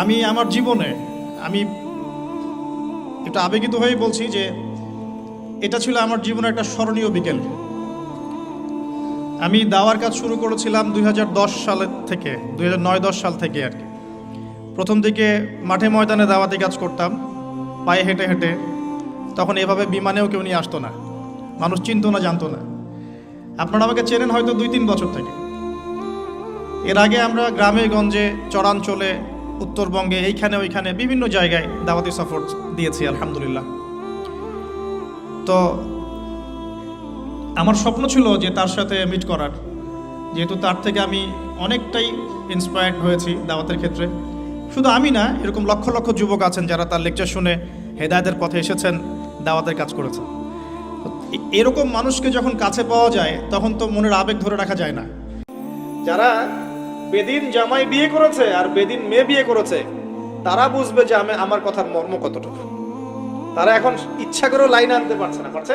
আমি আমার জীবনে, আমি একটু আবেগিত হয়েই বলছি যে এটা ছিল আমার জীবনের একটা স্মরণীয় বিকেল। আমি দাওয়ার কাজ শুরু করেছিলাম দুই হাজার দশ সালের থেকে, দুই নয়, দশ সাল থেকে আর কি। প্রথম দিকে মাঠে ময়দানে দাওয়াতি কাজ করতাম, পায়ে হেঁটে হেঁটে। তখন এভাবে বিমানেও কেউ নিয়ে আসতো না, মানুষ চিনত না, জানতো না। আপনারা আমাকে চেনেন হয়তো দুই তিন বছর থেকে। এর আগে আমরা গ্রামে গঞ্জে চরাঞ্চলে উত্তরবঙ্গে এইখানে, ওইখানে বিভিন্ন জায়গায় দাওয়াতি সফর দিয়েছি, আলহামদুলিল্লাহ। তো আমার স্বপ্ন ছিল যে তার সাথে মিট করার। যেহেতু তার থেকে আমি অনেকটাই ইন্সপায়ার্ড হয়েছি দাওয়াতের ক্ষেত্রে। শুধু আমি না, এরকম লক্ষ লক্ষ যুবক আছেন যারা তার লেকচার শুনে হেদায়তের পথে এসেছেন, দাওয়াতের কাজ করেছেন। এরকম মানুষকে যখন কাছে পাওয়া যায়, তখন তো মনের আবেগ ধরে রাখা যায় না। যারা বেদিন জামাই বিয়ে করেছে আর বেদিন মেয়ে বিয়ে করেছে, তারা বুঝবে যে আমি আমার কথার মর্ম কতটুকু। তারা এখন ইচ্ছা করেও লাইন আনতে পারছে না, পারছে?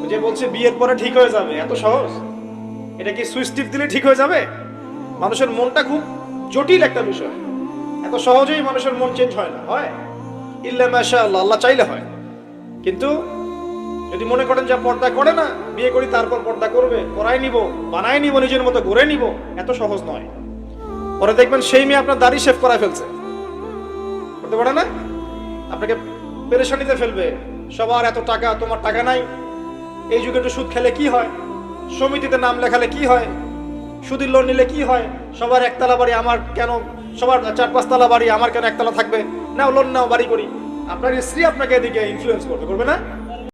ওই যে বলছে, বিয়ের পরে ঠিক হয়ে যাবে, এত সহজ? এটা কি সুইচ টিপ দিলে ঠিক হয়ে যাবে? মানুষের মনটা খুব জটিল একটা বিষয়। এত সহজেই মানুষের মন চেঞ্জ হয় না, হয়? ইল্লা মাশা আল্লাহ আল্লাহ চাইলে হয়। কিন্তু যদি মনে করেন যে পর্দা করে না, বিয়ে করি, তারপর পর্দা করবে, করাই নিব, বানাই নিব, নিজের মতো গড়ে নিব, এত সহজ নয়। পরে দেখবেন সেই মেয়ে আপনার দাড়ি শেভ করায় ফেলছে। করতে পারে না? আপনাকে পেরেশানিতে ফেলবে। সবার এত টাকা, তোমার টাকা নাই। এই যুগে একটু সুদ খেলে কি হয়? সমিতিতে নাম লেখালে কি হয়? সুদের লোন নিলে কি হয়? সবার একতলা বাড়ি আমার কেন? সবার চার পাঁচতলা বাড়ি আমার কেন একতলা থাকবে? নাও লোন নাও, বাড়ি করি। আপনার স্ত্রী আপনাকে এদিকে ইনফ্লুয়েন্স করবে করবে না?